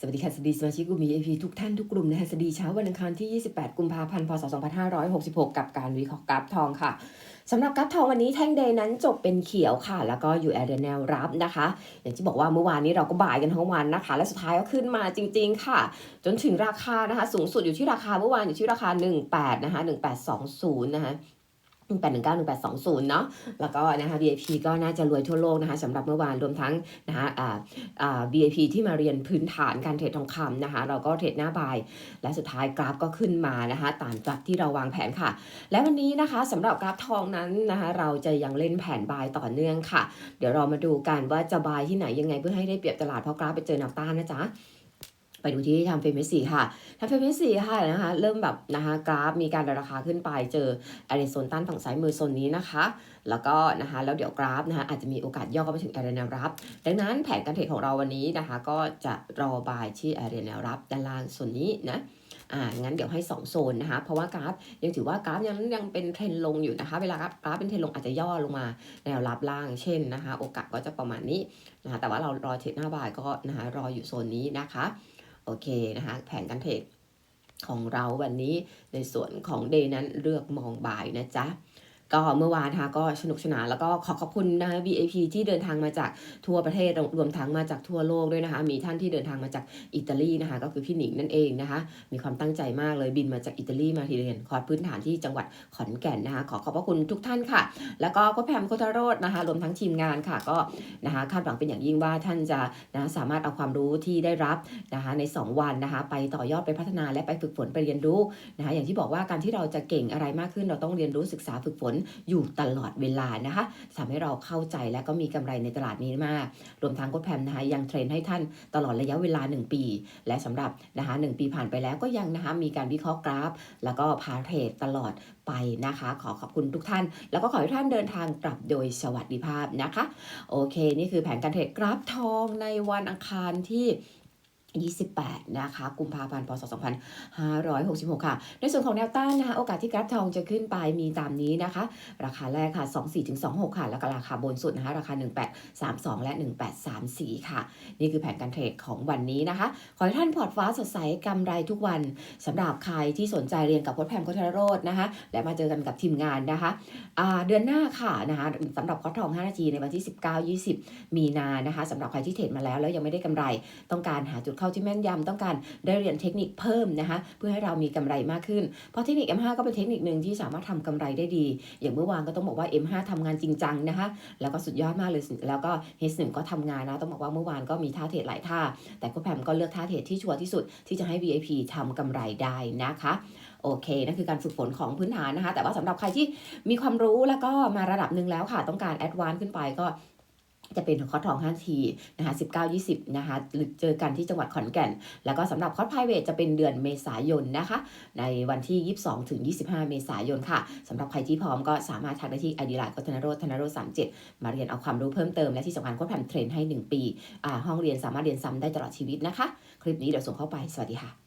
สวัสดีค่ะสวัสดีสมาชิกกลุ่ม VIP ทุกท่านทุกกลุ่มนะคะสวัสดีเช้าวันอังคารที่ 28 กุมภาพันธ์ พศ 2566 กับการวิเคราะห์กราฟทองค่ะสำหรับกราฟทองวันนี้แท่งเดย์นั้นจบเป็นเขียวค่ะ แล้วก็อยู่แอร์แนวรับนะคะ อย่างที่บอกว่าเมื่อวานนี้เราก็บ่ายกันทั้งวันนะคะ และสุดท้ายก็ขึ้นมาจริง ๆ ค่ะ จนถึงราคานะคะ สูงสุดอยู่ที่ราคาเมื่อวานอยู่ที่ราคา 18 นะคะ 1820 นะคะ 1 8 1 9 1 8 2 0 เนาะแล้วก็นะคะ VIP ก็น่าจะรวยทั่วโลกนะคะสำหรับเมื่อวานรวมทั้งนะคะอ่าอ่า VIP ที่มาเรียนพื้นฐานการเทรดทองคำนะคะ เราก็เทรดหน้าบาย และสุดท้ายกราฟก็ขึ้นมานะคะตามกราฟที่เราวางแผนค่ะ และวันนี้นะคะสำหรับกราฟทองนั้นนะคะเราจะยังเล่นแผนบายต่อเนื่องค่ะ เดี๋ยวเรามาดูกันว่าจะบายที่ไหนยังไงเพื่อให้ได้เปรียบตลาดเพราะกราฟไปเจอแนวต้านนะจ๊ะ ไปดูที่ทำเฟมิสี่ค่ะทำเฟมิสี่ค่ะนะคะ เริ่มแบบนะคะกราฟมีการราคาขึ้นไปเจอแอริโซนต้านฝั่งซ้ายมือโซนนี้นะคะ แล้วก็นะคะแล้วเดี๋ยวกราฟนะคะอาจจะมีโอกาสย่อเข้าไปถึงแอเรียแนวรับ ดังนั้นแผนการเทรดของเราวันนี้นะคะ ก็จะรอบายที่แอเรียแนวรับด้านล่างส่วนนี้นะอ่า งั้นเดี๋ยวให้ 2 โซนนะคะ เพราะว่ากราฟยังถือว่ากราฟยังยังเป็นเทรนลงอยู่นะคะ เวลากราฟกราฟเป็นเทรนลงอาจจะย่อลงมาแนวรับล่าง เช่นนะคะ โอกาสก็จะประมาณนี้นะคะ แต่ว่าเรารอเทรดหน้าบ่ายก็นะคะรออยู่โซนนี้นะคะ โอเคนะคะแผนการเทรดของเราวันนี้ในส่วนของเดย์นั้นเลือกมองบ่ายนะจ๊ะ ก็เมื่อวานนะคะก็สนุกสนานแล้วก็ขอขอบคุณนะคะ VIP ที่เดินทางมาจากทั่วประเทศรวมทั้งมาจากทั่วโลกด้วยนะคะ มีท่านที่เดินทางมาจากอิตาลีนะคะ ก็คือพี่หนิงนั่นเองนะคะ มีความตั้งใจมากเลยบินมาจากอิตาลีมาที่เรียนคอร์สพื้นฐานที่จังหวัดขอนแก่นนะคะ ขอขอบพระคุณทุกท่านค่ะ แล้วก็โค้ชแพมโคทาโรดนะคะ รวมทั้งทีมงานค่ะ ก็นะคะคาดหวังเป็นอย่างยิ่งว่าท่านจะนะสามารถเอาความรู้ที่ได้รับนะคะใน 2 วันนะคะ ไปต่อยอดไปพัฒนาและไปฝึกฝนไปเรียนรู้นะคะ อย่างที่บอกว่าการที่เราจะเก่งอะไรมากขึ้นเราต้องเรียนรู้ศึกษาฝึกฝนอยู่ตลอดเวลานะคะทำให้เราเข้าใจและก็มีกำไรในตลาดนี้มาก รวมทั้งโค้ชแพมนะคะยังเทรนให้ท่านตลอดระยะเวลา 1 ปี และสำหรับนะคะ1ปีผ่านไปแล้วก็ยังนะคะมีการวิเคราะห์กราฟ แล้วก็พาเทรดตลอดไปนะคะ ขอขอบคุณทุกท่าน แล้วก็ขอให้ท่านเดินทางกลับโดยสวัสดิภาพนะคะ โอเค นี่คือแผนการเทรดกราฟทองในวันอังคารที่ 28 นะคะ กุมภาพันธ์ พศ 2566 ค่ะ ในส่วนของแนวต้านนะคะ โอกาสที่กราฟทองจะขึ้นไปมีตามนี้นะคะ ราคาแรกค่ะ 24ถึง26 ค่ะ แล้วก็ราคาบนสุดนะคะ ราคา 1832 และ 1834 ค่ะ นี่คือแผนการเทรดของวันนี้นะคะ ขอให้ท่านพอร์ตฟ้าสดใสกำไรทุกวันสำหรับใครที่สนใจเรียนกับโค้ชแพมโคชโรดนะคะ และมาเจอกันกับทีมงานนะคะ เดือนหน้าค่ะนะคะสำหรับคอร์สทอง 5 นาทีในวันที่ 19-20 มีนานะคะสำหรับใครที่เทรดมาแล้วแล้วยังไม่ได้กำไรต้องการหาจุดเข้าที่แม่นยำต้องการได้เรียนเทคนิคเพิ่มนะคะเพื่อให้เรามีกำไรมากขึ้น เพราะเทคนิค M5 ก็เป็นเทคนิคหนึ่งที่สามารถทำกำไรได้ดี อย่างเมื่อวานก็ต้องบอกว่า M5 ทำงานจริงจังนะคะแล้วก็สุดยอดมากเลยแล้วก็ H1 ก็ทำงานนะต้องบอกว่าเมื่อวานก็มีท่าเทรดหลายท่า แต่ก็แพมก็เลือกท่าเทรดที่ชัวร์ที่สุดที่จะให้ VIP ทำกำไรได้นะคะโอเคนั่นคือการฝึกฝนของพื้นฐานนะคะ แต่ว่าสำหรับใครที่มีความรู้แล้วก็มาระดับหนึ่งแล้วค่ะ ต้องการแอดวานซ์ขึ้นไปก็ จะเป็นคอร์สทอง 5 ทีนะคะ19 20 นะคะหรือเจอกันที่จังหวัดขอนแก่น แล้วก็สำหรับคอร์ส private จะเป็นเดือนเมษายนนะคะ ในวันที่ 22 ถึง 25 เมษายนค่ะสำหรับใครที่พร้อมก็สามารถทักได้ที่ไอดีไลน์ก็ธนโรธธนโรธ37 มาเรียนเอาความรู้เพิ่มเติม และที่สำคัญก็แพมเทรนให้ 1 ปีอ่าห้องเรียนสามารถเรียนซ้ำได้ตลอดชีวิตนะคะ คลิปนี้เดี๋ยวส่งเข้าไป สวัสดีค่ะ